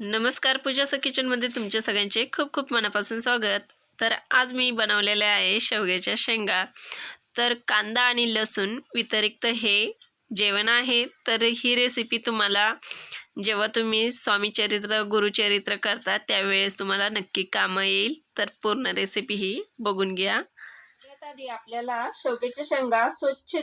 नमस्कार पूजाचं किचनमध्ये तुमच्या सगळ्यांचे खूप खूप मनापासून स्वागत. तर आज मी बनवलेले आहे शेवग्याच्या शेंगा. तर कांदा आणि लसूण व्यतिरिक्त हे जेवण आहे. तर ही रेसिपी तुम्हाला जेव्हा तुम्ही स्वामीचरित्र गुरुचरित्र करता त्यावेळेस तुम्हाला नक्की कामं येईल. तर पूर्ण रेसिपी ही बघून घ्या. आधी आपल्याला शेवग्याच्या शेंगा स्वच्छ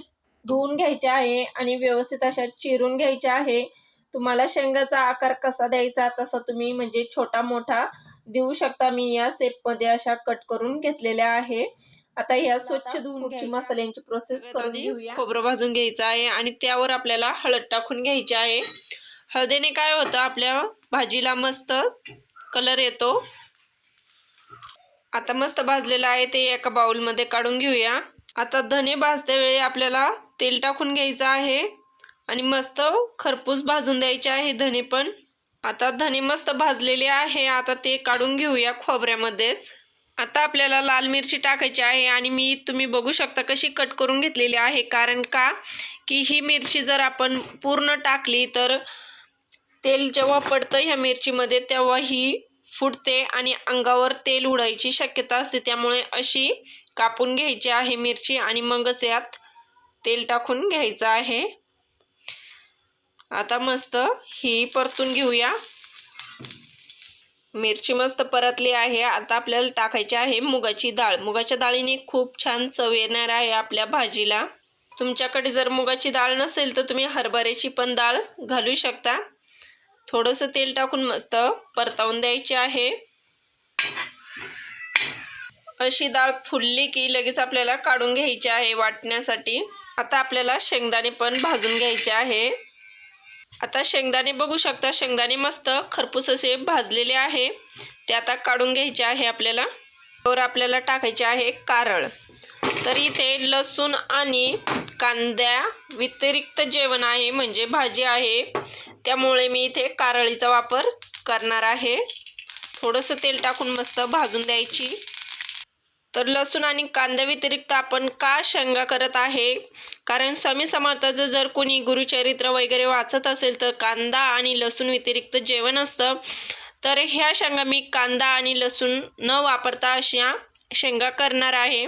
धुवून घ्यायच्या आहे आणि व्यवस्थित अशा चिरून घ्यायच्या आहे. तुम्हाला शेंगाचा आकार कसा द्यायचा तसा तुम्ही म्हणजे छोटा मोठा देऊ शकता. मी या मध्ये अशा कट करून घेतलेल्या आहे. आता या स्वच्छ धुवून मसाल्यांची प्रोसेस करून घेऊया. खोबरं भाजून घ्यायचं आहे आणि त्यावर आपल्याला हळद टाकून घ्यायची आहे. हळदीने काय होतं आपल्या भाजीला मस्त कलर येतो. आता मस्त भाजलेलं आहे ते एका बाउलमध्ये काढून घेऊया. आता धने भाजते वेळी आपल्याला तेल टाकून घ्यायचं आहे. आणि मस्त खरपूस भाजून द्यायचे आहे धने पण. आता धने मस्त भाजलेले आहे. आता ते काढून घेऊया खोबऱ्यामध्येच. आता आपल्याला लाल मिरची टाकायची आहे आणि मी तुम्ही बघू शकता कशी कट करून घेतलेली आहे. कारण का? की ही मिरची जर आपण पूर्ण टाकली तर तेल जेव्हा पडतं ह्या मिरचीमध्ये तेव्हा ही फुटते आणि अंगावर तेल उडायची शक्यता असते. त्यामुळे अशी कापून घ्यायची आहे मिरची आणि मगच यात तेल टाकून घ्यायचं आहे. आता मस्त ही परतून घेऊया. मिरची मस्त परतली आहे. आता आपल्याला टाकायची आहे मुगाची डाळ. मुगाच्या डाळीने खूप छान चव येणार आहे आपल्या भाजीला. तुमच्याकडे जर मुगाची डाळ नसेल तर तुम्ही हरभऱ्याची पण डाळ घालू शकता. थोडंसं तेल टाकून मस्त परतावून द्यायचे आहे. अशी डाळ फुलली की लगेच आपल्याला काढून घ्यायची आहे वाटण्यासाठी. आता आपल्याला शेंगदाणे पण भाजून घ्यायचे आहे. आता शेंगदाणे बघू शकता. शेंगदाणे मस्त खरपूस असे भाजलेले आहे. ते आता काढून घ्यायचे आहे आपल्याला. वर आपल्याला टाकायचे आहे कारळ. तर इथे लसूण आणि कांद्या व्यतिरिक्त जेवण आहे म्हणजे भाजी आहे. त्यामुळे मी इथे कारळीचा वापर करणार आहे. थोडंसं तेल टाकून मस्त भाजून द्यायची. तर लसूण आणि कांद्या व्यतिरिक्त आपण का शेंगा करत आहे? कारण स्वामी समर्थाचं जर कोणी गुरुचरित्र वगैरे वाचत असेल तर कांदा आणि लसूण व्यतिरिक्त जेवण असतं. तर ह्या शेंगा मी कांदा आणि लसूण न वापरता अशा शेंगा करणार आहे.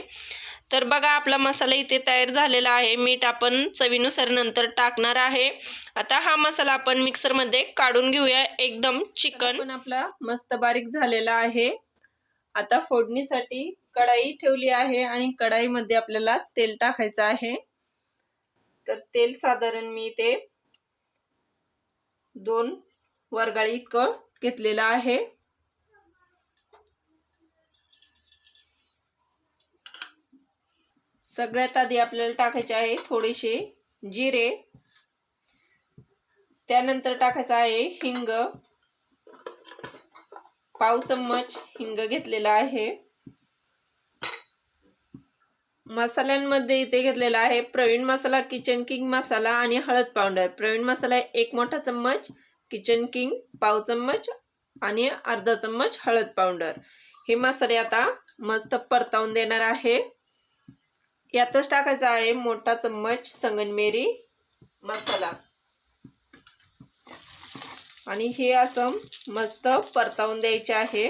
तर बघा आपला मसाला इथे तयार झालेला आहे. मीठ आपण चवीनुसार नंतर टाकणार आहे. आता हा मसाला आपण मिक्सरमध्ये काढून घेऊया. एकदम चिकन. पण आपला मस्त बारीक झालेला आहे. आता फोडणीसाठी कढाई ठेवली आहे आणि कढाईमध्ये आपल्याला तेल टाकायचं आहे. तर तेल साधारण मी ते दोन वरगाळी इतकं घेतलेलं आहे. सगळ्यात आधी आपल्याला टाकायचे आहे थोडेसे जिरे. त्यानंतर टाकायचं आहे हिंग. पाव चम्मच हिंग घेतलेला आहे. मसाल्यांमध्ये इथे घेतलेला आहे प्रवीण मसाला किचन किंग मसाला आणि हळद पावडर. प्रवीण मसाला एक मोठा चम्मच किचन किंग पाव चम्मच आणि अर्धा चम्मच हळद पावडर. हे मसाले आता मस्त परतावून देणार आहे. यातच टाकायचा आहे मोठा चम्मच संगनमेरी मसाला आणि हे असं मस्त परतावून द्यायचे आहे.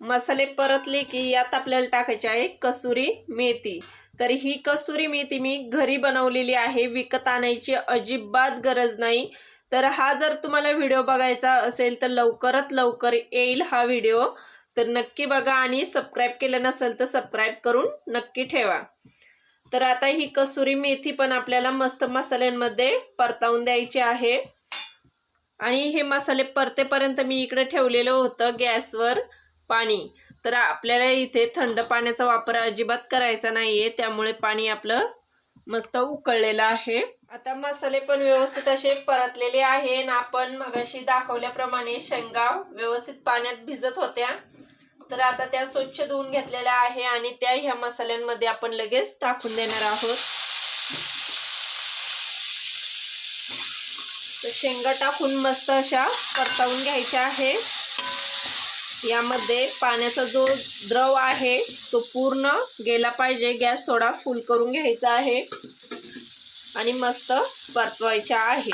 मसाले परतले की यात आपल्याला टाकायचे आहे कसुरी मेथी. तर ही कसुरी मेथी मी घरी बनवलेली आहे विकत आणायची अजिबात गरज नाही. तर हा जर तुम्हाला व्हिडिओ बघायचा असेल तर लवकरात लवकर येईल हा व्हिडिओ. तर नक्की बघा आणि सबस्क्राईब केलं नसेल तर सबस्क्राईब करून नक्की ठेवा. तर आता ही कसुरी मेथी पण आपल्याला मस्त मसाल्यांमध्ये परतावून द्यायची आहे. आणि हे मसाले परतेपर्यंत मी इकडे ठेवलेलं होतं गॅसवर पाणी. तर आपल्याला इथे थंड पाण्याचा वापर अजिबात करायचा नाहीये त्यामुळे पाणी आपलं मस्त उकळलेलं आहे. आता मसाले पण व्यवस्थित असे परतलेले आहे आणि आपण मगाशी दाखवल्याप्रमाणे शेंगा व्यवस्थित पाण्यात भिजत होत्या. तर आता त्या स्वच्छ धुवून घेतलेल्या आहे आणि त्या ह्या मसाल्यांमध्ये आपण लगेच टाकून देणार आहोत. तर शेंगा टाकून मस्त अशा परतावून घ्यायच्या आहे यामध्ये पाण्याचा जो द्रव आहे तो पूर्ण गेला पाहिजे. गॅस थोडा फुल करून घ्यायचा आहे. आणि मस्त परतवायचा आहे.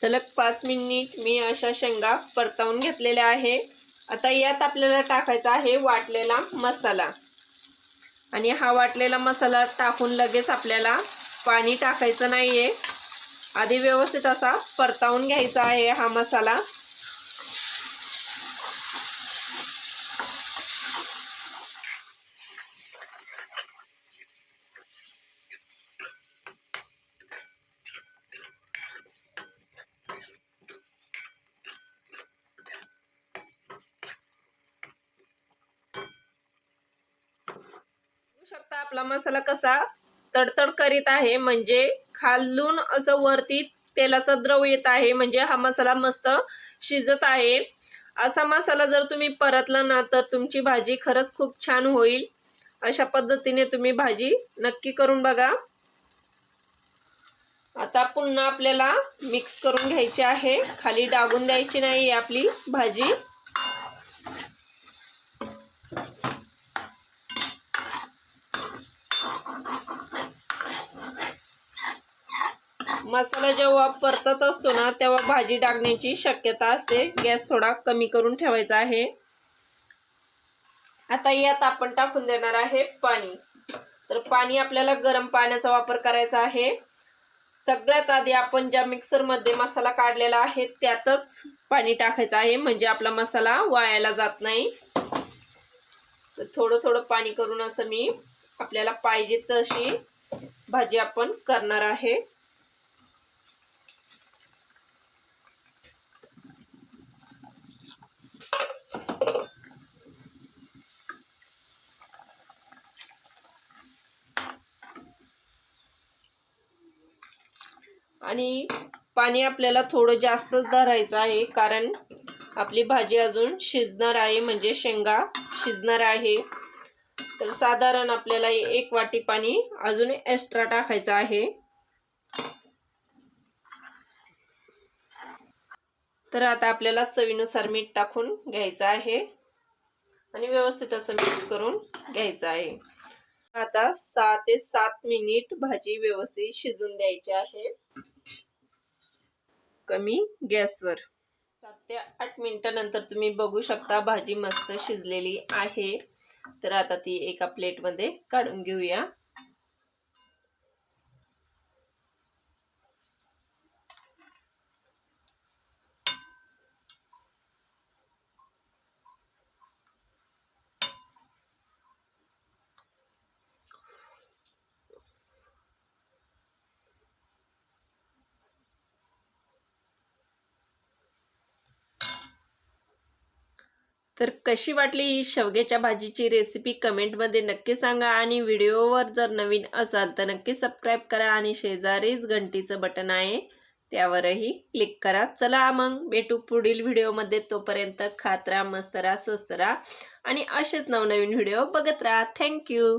सलग पाच मिनिट मी अशा शेंगा परतावून घेतलेल्या आहे. आता यात आपल्याला टाकायचा आहे वाटलेला मसाला. आणि हा वाटलेला मसाला टाकून लगेच आपल्याला पाणी टाकायचं नाही आहे आधी व्यवस्थित असा परतावून घ्यायचा आहे हा मसाला. शकता आपला मसाला कसा तडतड करीत आहे. म्हणजे खालून असं वरती तेलाचा द्रव येत आहे. म्हणजे हा मसाला मस्त शिजत आहे. असा मसाला जर तुम्ही परतला ना तर तुमची भाजी खरंच खूप छान होईल. अशा पद्धतीने तुम्ही भाजी नक्की करून बघा. आता पुन्हा आपल्याला मिक्स करून घ्यायची आहे. खाली डागून द्यायची नाही आपली भाजी. मसाला जेव्हा परतत असतो ना तेव्हा भाजी टाकण्याची शक्यता असते. गॅस थोडा कमी करून ठेवायचा आहे. आता यात आपण टाकून देणार आहे पाणी. तर पाणी आपल्याला गरम पाण्याचा वापर करायचा आहे. सगळ्यात आधी आपण ज्या मिक्सरमध्ये मसाला काढलेला आहे त्यातच पाणी टाकायचं आहे. म्हणजे आपला मसाला वायाला जात नाही. तर थोडं थोडं पाणी करून असं मी आपल्याला पाहिजे तशी भाजी आपण करणार आहे. आणि पाणी आपल्याला थोडं जास्तच धरायचं आहे कारण आपली भाजी अजून शिजणार आहे म्हणजे शेंगा शिजणार आहे. तर साधारण आपल्याला एक वाटी पाणी अजून एक्स्ट्रा टाकायचं आहे. तर आता आपल्याला चवीनुसार मीठ टाकून घ्यायचं आहे आणि व्यवस्थित असं मिक्स करून घ्यायचं आहे. आता सहा ते सात मिनिट भाजी व्यवस्थित शिजून द्यायची आहे. कमी गॅसवर. सात ते आठ मिनिटानंतर तुम्ही बघू शकता भाजी मस्त शिजलेली आहे. तर आता ती एका प्लेटमध्ये काढून घेऊया. तर कशी वाटली ही शेवग्याच्या भाजीची रेसिपी कमेंटमध्ये नक्की सांगा आणि व्हिडिओवर जर नवीन असाल तर नक्की सबस्क्राईब करा आणि शेजारीच घंटीचं बटन आहे त्यावरही क्लिक करा. चला मग भेटू पुढील व्हिडिओमध्ये. तोपर्यंत खात राहा मस्त राहा स्वस्त राहा आणि असेच नवनवीन व्हिडिओ बघत राहा. थँक्यू